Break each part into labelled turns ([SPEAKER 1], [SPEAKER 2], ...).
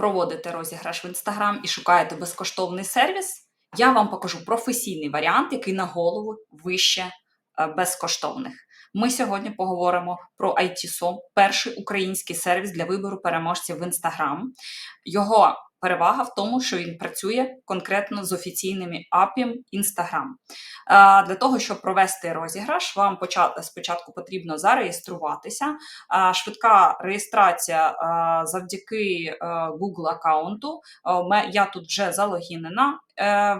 [SPEAKER 1] проводите розіграш в інстаграм і шукаєте безкоштовний сервіс, я вам покажу професійний варіант, який на голову вище е, безкоштовних. Ми сьогодні поговоримо про ITSO, перший український сервіс для вибору переможців в інстаграм. Його перевага в тому, що він працює конкретно з офіційними API Instagram. Е, Для того, щоб провести розіграш, вам спочатку потрібно зареєструватися. Е, Швидка реєстрація е, завдяки Google аккаунту. Я тут вже залогінена.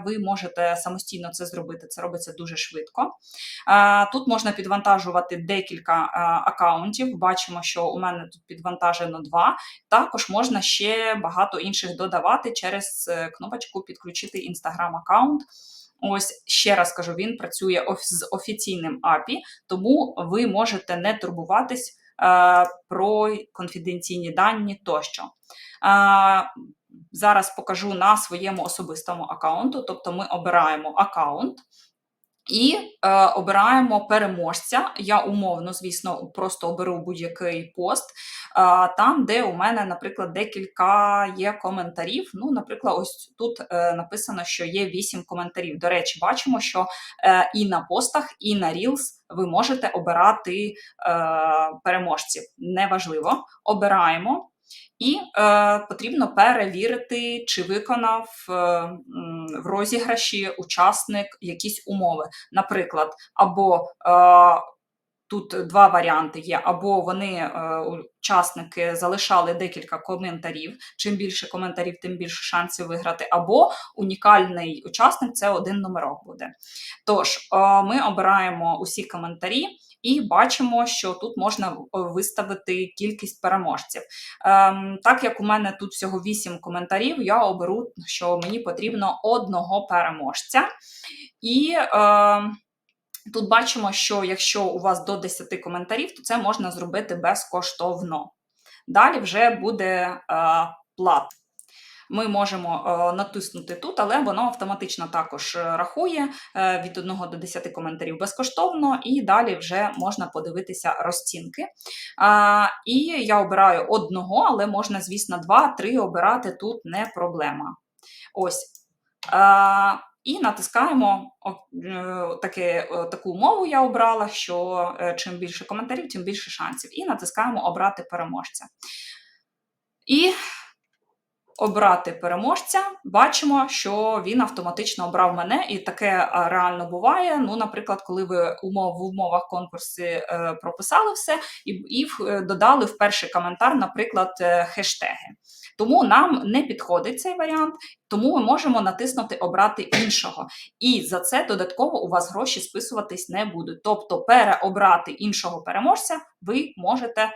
[SPEAKER 1] Ви можете самостійно це зробити. Це робиться дуже швидко. Тут можна підвантажувати декілька аккаунтів. Бачимо, що у мене тут підвантажено два. Також можна ще багато інших додавати через е, кнопочку підключити Instagram аккаунт. Ось ще раз кажу, він працює з офіційним API, тому ви можете не турбуватись е, про конфіденційні дані тощо. Е, зараз покажу на своєму особистому аккаунту, тобто ми обираємо аккаунт. І е, обираємо переможця. Я умовно, звісно, просто оберу будь-який пост, там, де у мене, наприклад, декілька є коментарів. Ну, наприклад, ось тут е, написано, що є 8 коментарів. До речі, бачимо, що е, і на постах, і на Reels ви можете обирати е, переможців. Неважливо, обираємо. І е, потрібно перевірити, чи виконав е, в розіграші учасник якісь умови. Наприклад, або е, тут два варіанти є: або вони, е, учасники, залишали декілька коментарів. Чим більше коментарів, тим більше шансів виграти, або унікальний учасник це один номерок буде. Тож, е, ми обираємо усі коментарі. І бачимо, що тут можна е, виставити кількість переможців. Ем, так як у мене тут всього 8 коментарів, я оберу, що мені потрібно одного переможця. І е, тут бачимо, що якщо у вас до 10 коментарів, то це можна зробити безкоштовно. Далі вже буде е, плата. Ми можемо е, натиснути тут, але воно автоматично також е, рахує від 1 до 10 коментарів безкоштовно, і далі вже можна подивитися розцінки. І я обираю одного, але можна, звісно, два-три обирати тут не проблема. Ось. І натискаємо е, таке, таку умову я обрала, що е, чим більше коментарів, тим більше шансів. І натискаємо обрати переможця. І обрати переможця, бачимо, що він автоматично обрав мене, і таке реально буває. Ну, наприклад, коли ви умов в умовах конкурсу е, прописали все і, і е, додали в перший коментар, наприклад, е, хештеги. Тому нам не підходить цей варіант, тому ми можемо натиснути обрати іншого. І за це додатково у вас гроші списуватись не будуть. Тобто переобрати іншого переможця ви можете е,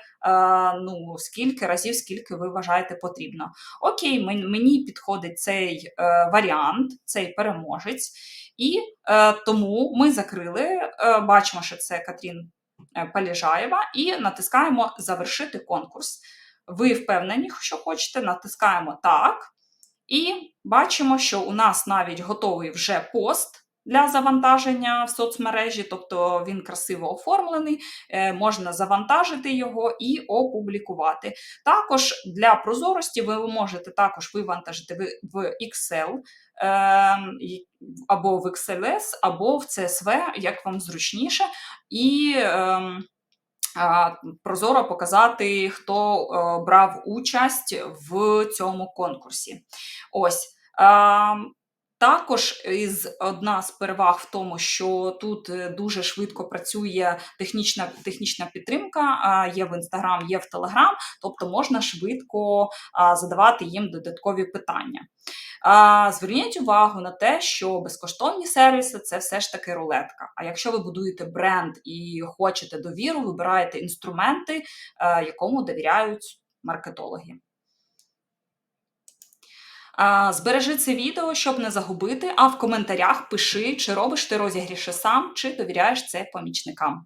[SPEAKER 1] ну, скільки разів, скільки ви вважаєте потрібно. Окей, мені підходить цей е, варіант, цей переможець, і е, тому ми закрили. Е, бачимо, що це Катрін е, Паліжаєва, і натискаємо Завершити конкурс. Ви впевнені, що хочете, натискаємо так. І бачимо, що у нас навіть готовий вже пост для завантаження в соцмережі, тобто він красиво оформлений, е, можна завантажити його і опублікувати. Також для прозорості ви можете також вивантажити в Excel е, або в XLS, або в CSV, як вам зручніше. І ем, прозоро показати, хто е, брав участь в цьому конкурсі. Ось. Також із одна з переваг в тому, що тут е, дуже швидко працює технічна, технічна підтримка, є в Instagram, є в Telegram, тобто можна швидко задавати їм додаткові питання. Зверніть увагу на те, що безкоштовні сервіси це все ж таки рулетка. А якщо ви будуєте бренд і хочете довіру, вибираєте інструменти, е, якому довіряють маркетологи. Збережи це відео, щоб не загубити, а в коментарях пиши, чи робиш ти розігріші сам, чи довіряєш це помічникам.